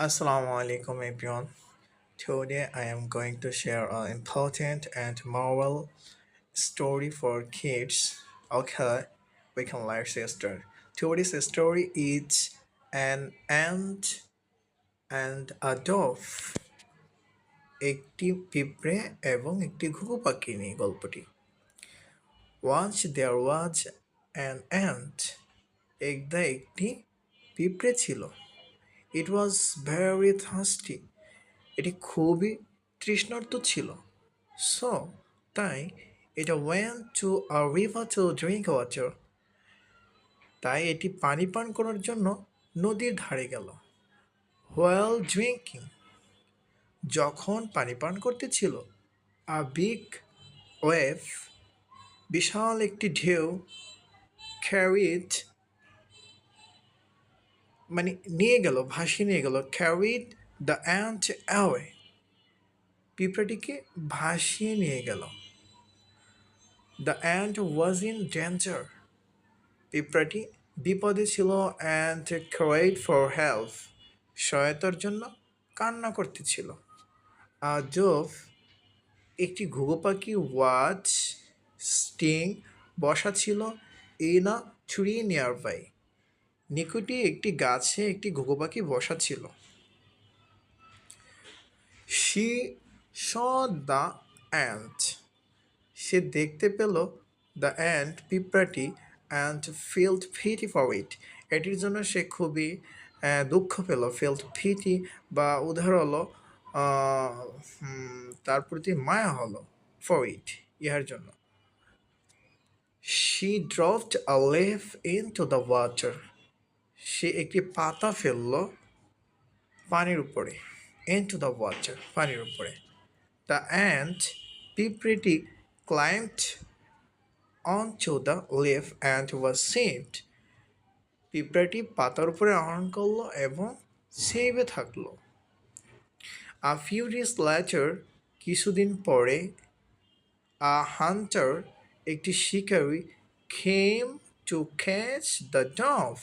Assalamu alaikum everyone. Today I am going to share an important and moral story for kids. Okay, we can let's start. Today's story is an ant and a dove. একটি পিঁপড়ে এবং একটি ঘুঘু পাখি নিয়ে গল্পটি once there was an ant একদা একটি পিঁপড়ে ছিল ইট ওয়াজ ভেরি থার্স্টি এটি খুবই তৃষ্ণার্ত ছিল। সো তাই এটা went to a river to drink water তাই এটি পানি পান করার জন্য নদীর ধারে গেল। হোয়েল ড্রিঙ্কিং যখন পানি পান করতেছিল আ বিগ ওয়েভ বিশাল একটি ঢেউ ক্যারিড মানে নিয়ে গেল, ভাসিয়ে নিয়ে গেল ক্যারিড দ্য অ্যান্ট অ্যাওয়ে পিঁপড়াটিকে ভাসিয়ে নিয়ে গেল। The ant was in danger পিঁপড়াটি বিপদে ছিল অ্যান্ড ক্রাইড ফর হেল্প সহায়তার জন্য কান্না করতেছিল। আর জোফ একটি ঘুঘু পাখি ওয়াচ স্টিং বসা ছিল এই না ট্রি নিয়ার বাই নিকটে একটি গাছে একটি ঘুঘু পাখি বসা ছিল শি স দ্য অ্যান্ট সে দেখতে পেল the ant পিঁপড়াটি and felt pity for it এটির জন্য সে খুবই দুঃখ পেল। ফিল্ড ফিটি বা উদাহরণ হলো তার প্রতি মায়া হলো ফর ইট ইহার জন্য। Dropped a leaf into the water সে একটি পাতা ফেলল পানির উপরে ইন টু দ্য ওয়াটার পানির উপরে। The and পিঁপড়েটি climbed on to the leaf and was saved পিঁপড়াটি পাতার উপরে আহরণ করল এবং সেভে থাকল। আ ফিউ ডেজ লেটার কিছুদিন পরে আ হান্টার একটি শিকারী came to catch the dove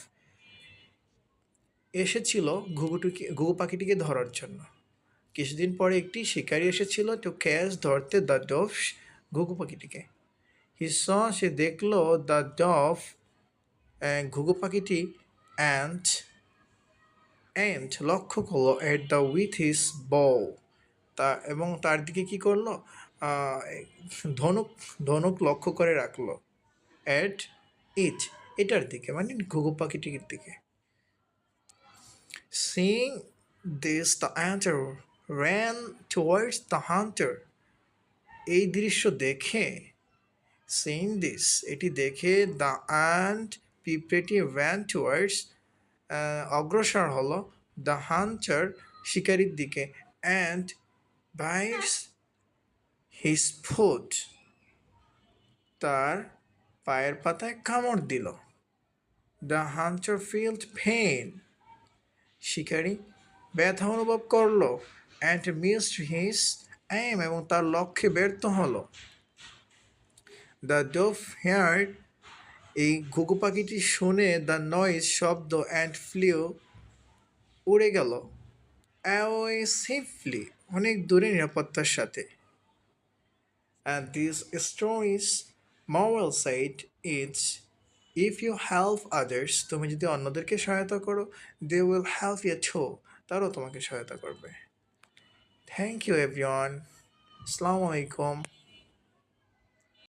এসেছিল ঘুঘুটিকে, ঘুঘু পাখিটিকে ধরার জন্য। কিছুদিন পরে একটি শিকারী এসেছিল তো ক্যাচ ধরতে দ্য ডভ ঘুঘু পাখিটিকে। হি স দেখল দ্য ডফ ঘুঘু পাখিটি অ্যান্ড অ্যান্ড লক্ষ্য করল এট দ্য উইথ হিস বউ তা, এবং তার দিকে কি করল? ধনুক ধনুক লক্ষ্য করে রাখল। অ্যাট ইট এটার দিকে মানে ঘুঘু পাখিটির দিকে। Seeing this, the hunter ran towards the hunter. এই দৃশ্য দেখে সিং দিস এটি দেখে দ্য অ্যান্ড পিঁপড়েটি র্যান টুয়ার্ডস অগ্রসর হলো দ্য হান্টার শিকারির দিকে অ্যান্ড বাইটস হিস ফুট তার পায়ের পাতায় কামড় দিল দ্য হান্টার ফিল্ড পেইন শিকারি। ব্যথা অনুভব করল অ্যান্ড মিসড হিস এম এবং তার লক্ষ্যে ব্যর্থ হলো। দ্য ডোভ হেয়ার এই ঘুঘু পাখিটি শুনে দ্য নয়েজ শব্দ অ্যান্ড ফ্লিও উড়ে গেল। অ্যাওয়ে সেফলি অনেক দূরে নিরাপত্তার সাথে। And this story's moral side is if you help others তুমি যদি অন্যদেরকে সহায়তা করো দে উইল হেল্প ইউ ছো তারাও তোমাকে সহায়তা করবে। থ্যাংক ইউ এভরিওয়ান আসসালামু আলাইকুম